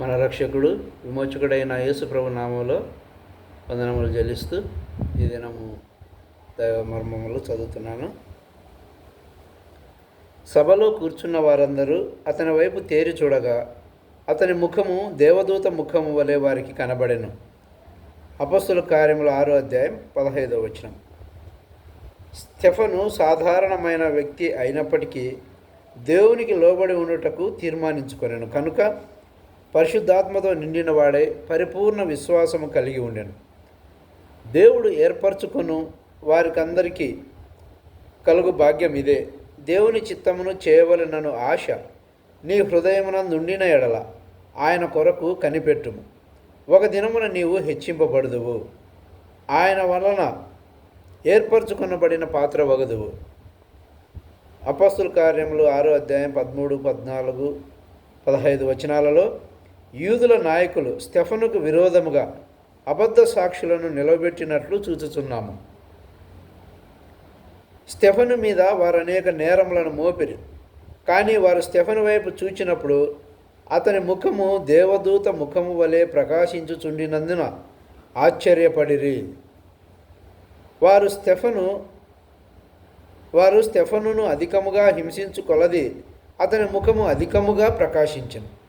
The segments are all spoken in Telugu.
మన రక్షకుడు విమోచకుడైన యేసుప్రభు నామంలో వందనములు చెల్లిస్తూ ఈ దినము దైవ మర్మములు చదువుతున్నాను. సభలో కూర్చున్న వారందరూ అతని వైపు తేరి చూడగా అతని ముఖము దేవదూత ముఖము వలె వారికి కనబడెను. అపస్సుల కార్యముల ఆరో అధ్యాయం పదహైదో వచనం. స్టెఫను సాధారణమైన వ్యక్తి అయినప్పటికీ దేవునికి లోబడి ఉండుటకు తీర్మానించుకొనెను. కనుక పరిశుద్ధాత్మతో నిండిన వాడే పరిపూర్ణ విశ్వాసము కలిగి ఉండెను. దేవుడు ఏర్పరచుకును వారికందరికీ కలుగు భాగ్యం ఇదే. దేవుని చిత్తమును చేయవలనను ఆశ నీ హృదయమునందుండిన ఎడల ఆయన కొరకు కనిపెట్టుము. ఒక దినమున నీవు హెచ్చింపబడుదువు. ఆయన వలన ఏర్పరచుకొనబడిన పాత్ర వగదువు. అపస్తుల కార్యములు ఆరో అధ్యాయం పదమూడు పద్నాలుగు పదహైదు వచనాలలో యూదుల నాయకులు స్టెఫనుకు విరోధముగా అబద్ధ సాక్షులను నిలబెట్టినట్లు చూచుచున్నాము. స్టెఫను మీద వారు అనేక నేరములను మోపిరి. కానీ వారు స్టెఫను వైపు చూచినప్పుడు అతని ముఖము దేవదూత ముఖము వలె ప్రకాశించుచుండినందున ఆశ్చర్యపడిరి. వారు స్టెఫను వారు స్టెఫనును అధికముగా హింసించు కొలది అతని ముఖము అధికముగా ప్రకాశించను.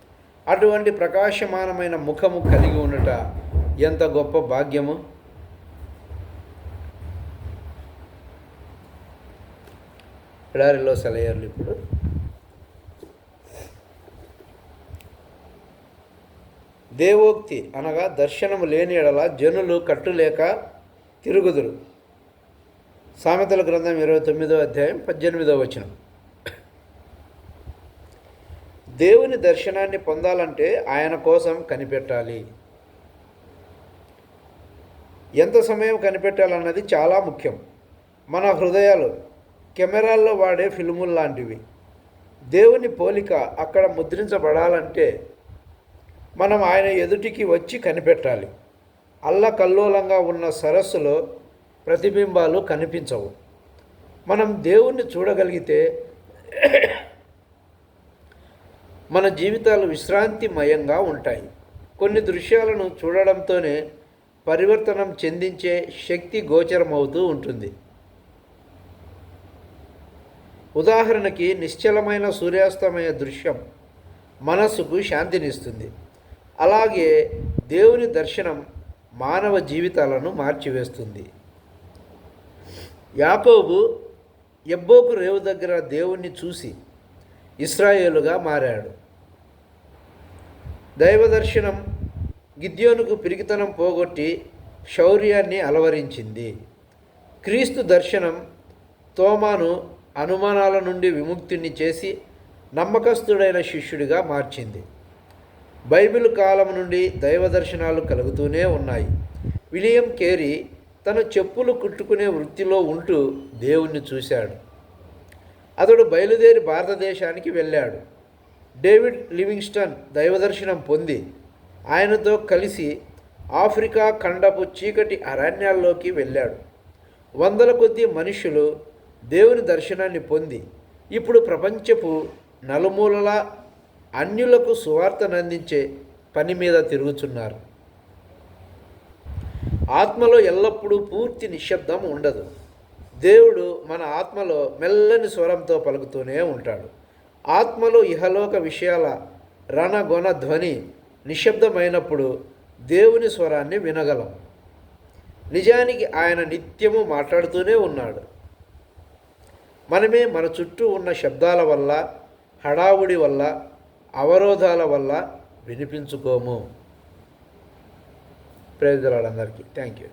అటువంటి ప్రకాశమానమైన ముఖము కలిగి ఉండట ఎంత గొప్ప భాగ్యము? ఎడారిలో సెలయర్లు ఇప్పుడు. దేవోక్తి అనగా దర్శనము లేని ఎడల జనులు కట్టులేక తిరుగుదురు. సామెతల గ్రంథం ఇరవై తొమ్మిదో అధ్యాయం పద్దెనిమిదో వచనం. దేవుని దర్శనాన్ని పొందాలంటే ఆయన కోసం కనిపెట్టాలి. ఎంత సమయం కనిపెట్టాలన్నది చాలా ముఖ్యం. మన హృదయాలు కెమెరాల్లో వాడే ఫిల్ములు లాంటివి. దేవుని పోలిక అక్కడ ముద్రించబడాలంటే మనం ఆయన ఎదుటికి వచ్చి కనిపెట్టాలి. అల్లకల్లోలంగా ఉన్న సరస్సులో ప్రతిబింబాలు కనిపించవు. మనం దేవుణ్ణి చూడగలిగితే మన జీవితాలు విశ్రాంతిమయంగా ఉంటాయి. కొన్ని దృశ్యాలను చూడడంతోనే పరివర్తనం చెందించే శక్తి గోచరమవుతూ ఉంటుంది. ఉదాహరణకి నిశ్చలమైన సూర్యాస్తమయ దృశ్యం మనస్సుకు శాంతినిస్తుంది. అలాగే దేవుని దర్శనం మానవ జీవితాలను మార్చివేస్తుంది. యాకోబు ఎబ్బోకు రేవు దగ్గర దేవుణ్ణి చూసి ఇస్రాయేలుగా మారాడు. దైవ దర్శనం గిద్యోనుకు పిరికితనం పోగొట్టి శౌర్యాన్ని అలవరించింది. క్రీస్తు దర్శనం తోమాను అనుమానాల నుండి విముక్తిని చేసి నమ్మకస్తుడైన శిష్యుడిగా మార్చింది. బైబిల్ కాలం నుండి దైవ దర్శనాలు కలుగుతూనే ఉన్నాయి. విలియం కేరీ తన చెప్పులు కుట్టుకునే వృత్తిలో ఉంటూ దేవుణ్ణి చూశాడు. అతడు బయలుదేరి భారతదేశానికి వెళ్ళాడు. డేవిడ్ లివింగ్స్టన్ దైవదర్శనం పొంది ఆయనతో కలిసి ఆఫ్రికా ఖండపు చీకటి అరణ్యాల్లోకి వెళ్ళాడు. వందల కొద్ది మనుషులు దేవుని దర్శనాన్ని పొంది ఇప్పుడు ప్రపంచపు నలుమూలల అన్యులకు సువార్తనందించే పని మీద తిరుగుతున్నారు. ఆత్మలో ఎల్లప్పుడూ పూర్తి నిశ్శబ్దం ఉండదు. దేవుడు మన ఆత్మలో మెల్లని స్వరంతో పలుకుతూనే ఉంటాడు. ఆత్మలో ఇహలోక విషయాల రణగొన ధ్వని నిశ్శబ్దమైనప్పుడు దేవుని స్వరాన్ని వినగలం. నిజానికి ఆయన నిత్యము మాట్లాడుతూనే ఉన్నాడు. మనమే మన చుట్టూ ఉన్న శబ్దాల వల్ల హడావుడి వల్ల అవరోధాల వల్ల వినిపించుకోము. ప్రేజలాడందరికీ థ్యాంక్ యూ